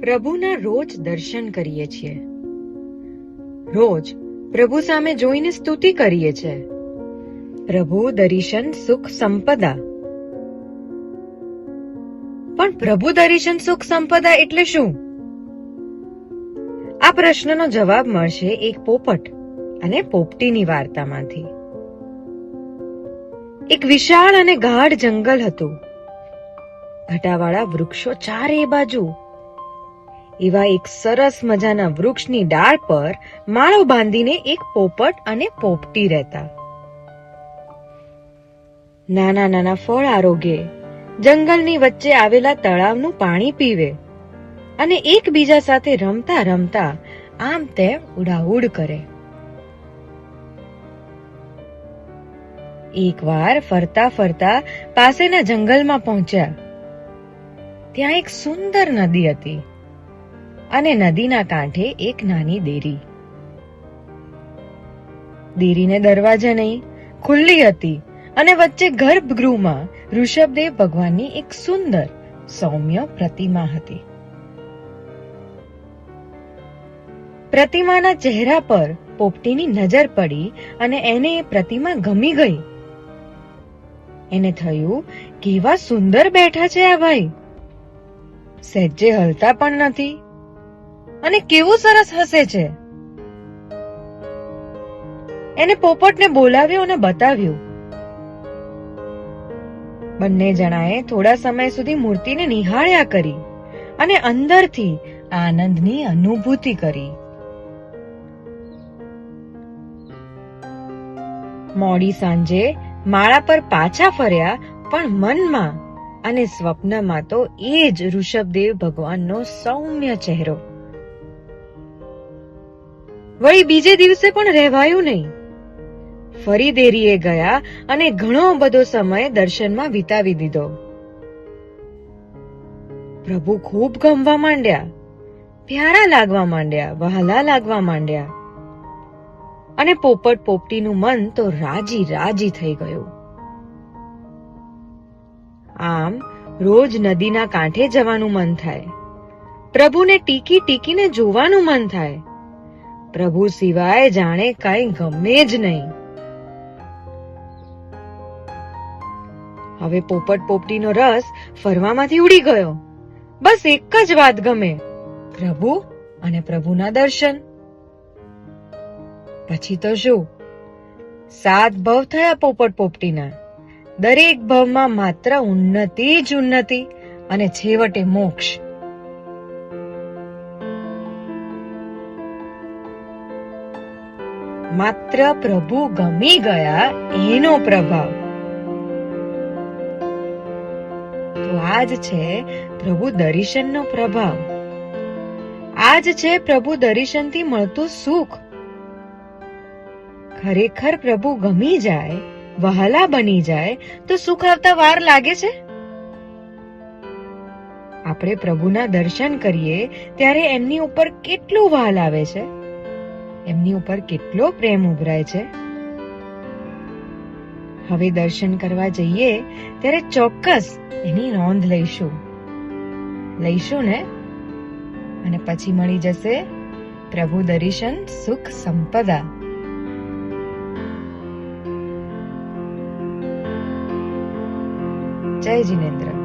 પ્રભુના રોજ દર્શન કરીએ છીએ. રોજ પ્રભુ સામે જોઈને સ્તુતિ કરીએ છીએ પ્રભુ દર્શન સુખ સંપદા. પણ પ્રભુ દર્શન સુખ સંપદા એટલે શું? આ પ્રશ્નનો જવાબ મળશે એક પોપટ અને પોપટીની વાર્તામાંથી. એક વિશાળ અને ગાઢ જંગલ હતું. ઘટાવાળા વૃક્ષો ચારે બાજુ એવા એક સરસ મજાના વૃક્ષની ડાળ પર માળો બાંધીને એક પોપટ અને પોપટી રહેતા. નાના નાના ફળ આરોગે, જંગલની વચ્ચે આવેલા તળાવનું પાણી પીવે અને એકબીજા સાથે રમતા રમતા આમ તેમ ઉડાઉડ કરે. એકવાર ફરતા ફરતા પાસેના જંગલમાં પહોંચ્યા. ત્યાં એક સુંદર નદી હતી. અને નદીના કાંઠે એક નાની દેરી. દેરીને દરવાજા નહીં, ખુલ્લી હતી અને વચ્ચે ગર્ભગૃહમાં ઋષભદેવ ભગવાનની એક સુંદર સૌમ્ય પ્રતિમા હતી. પ્રતિમાના ચહેરા પર પોપટીની નજર પડી અને એને એ પ્રતિમા ગમી ગઈ. એને થયું, કેવા સુંદર બેઠા છે આ ભાઈ. સહેજે હલતા પણ નથી. અને કેવું સરસ હસે છે. એને પોપટને બોલાવ્યો અને બતાવ્યું. બંને જણાએ થોડા સમય સુધી મૂર્તિને નિહાળ્યા કરી અને અંદરથી આનંદની અનુભૂતિ કરી. મોડી સાંજે માળા પર પાછા ફર્યા પણ મનમાં અને સ્વપ્નમાં તો એ જ ઋષભદેવ ભગવાનનો સૌમ્ય ચહેરો વળી બીજે દિવસે પણ રહેવાયું નહીં. ફરી દેરીએ ગયા અને ઘણો બધો સમય દર્શનમાં વિતાવી દીધો. પ્રભુ ખૂબ ગમવા માંડ્યા, પ્યારા લાગવા માંડ્યા, વહાલા લાગવા માંડ્યા. અને પોપટ પોપટીનું મન તો રાજી રાજી થઈ ગયું. આમ રોજ નદીના કાંઠે જવાનું મન થાય. પ્રભુને ટીકી ટીકીને જોવાનું મન થાય. પ્રભુ સિવાય જાણે કઈ ગમે જ નહીં. હવે પોપટ પોપટીનો રસ ફરવામાંથી ઉડી ગયો. બસ એક જ વાત ગમે, પ્રભુ અને પ્રભુના દર્શન. પછી તો શું? સાત ભવ થયા પોપટ પોપટીના. દરેક ભવમાં માત્ર ઉન્નતિ જ ઉન્નતિ અને છેવટે મોક્ષ. માત્ર પ્રભુ ગમી ગયા એનો પ્રભાવ. તો આજ છે પ્રભુ દર્શનનો પ્રભાવ. આજ છે પ્રભુ દર્શનથી મળતું સુખ. ખરેખર પ્રભુ ગમી જાય, વહાલા બની જાય, તો સુખ આવતા વાર લાગે છે? આપણે પ્રભુના દર્શન કરીએ, ત્યારે એમની ઉપર કેટલું વહાલ આવે છે? એમની ઉપર કેટલો પ્રેમ ઉભરાય છે. હવે દર્શન કરવા જઈએ, ત્યારે ચોક્કસ એની નોંધ લઈશું. લઈશું ને? અને પછી મળી જશે પ્રભુ દર્શન સુખ સંપદા. જય જિનેન્દ્ર.